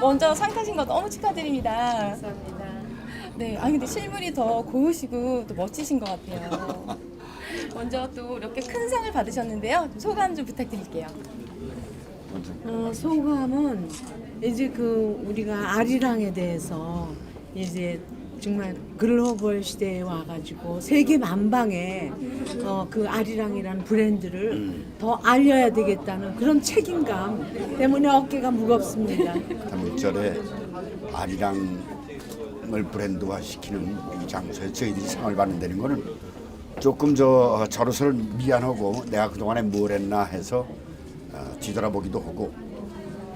먼저 상 타신 거 너무 축하드립니다. 감사합니다. 네, 아 근데 실물이 더 고우시고 또 멋지신 것 같아요. 먼저 또 이렇게 큰 상을 받으셨는데요. 좀 소감 좀 부탁드릴게요. 어, 소감은 이제 그 우리가 아리랑에 대해서 이제 정말 글로벌 시대에 와가지고 세계 만방에 어, 그 아리랑이라는 브랜드를 더 알려야 되겠다는 그런 책임감 때문에 어깨가 무겁습니다. 3일절에 아리랑을 브랜드화 시키는 이 장소에 저희들이 상을 받는다는 거는 조금 저 저로서 미안하고 내가 그동안에 뭘 했나 해서 어, 뒤돌아보기도 하고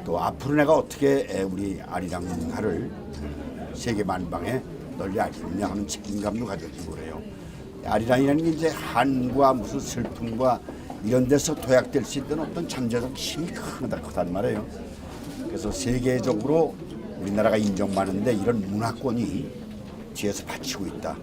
또 앞으로 내가 어떻게 에, 우리 아리랑화를 어, 세계 만방에 널리 알리느냐 하는 책임감도 가져지고 그래요. 아리랑이라는 게 이제 한과 무슨 슬픔과 이런 데서 도약될 수 있는 어떤 잠재적 힘이 크다 크단 말이에요. 그래서 세계적으로 우리나라가 인정받는데 이런 문화권이 뒤에서 받치고 있다.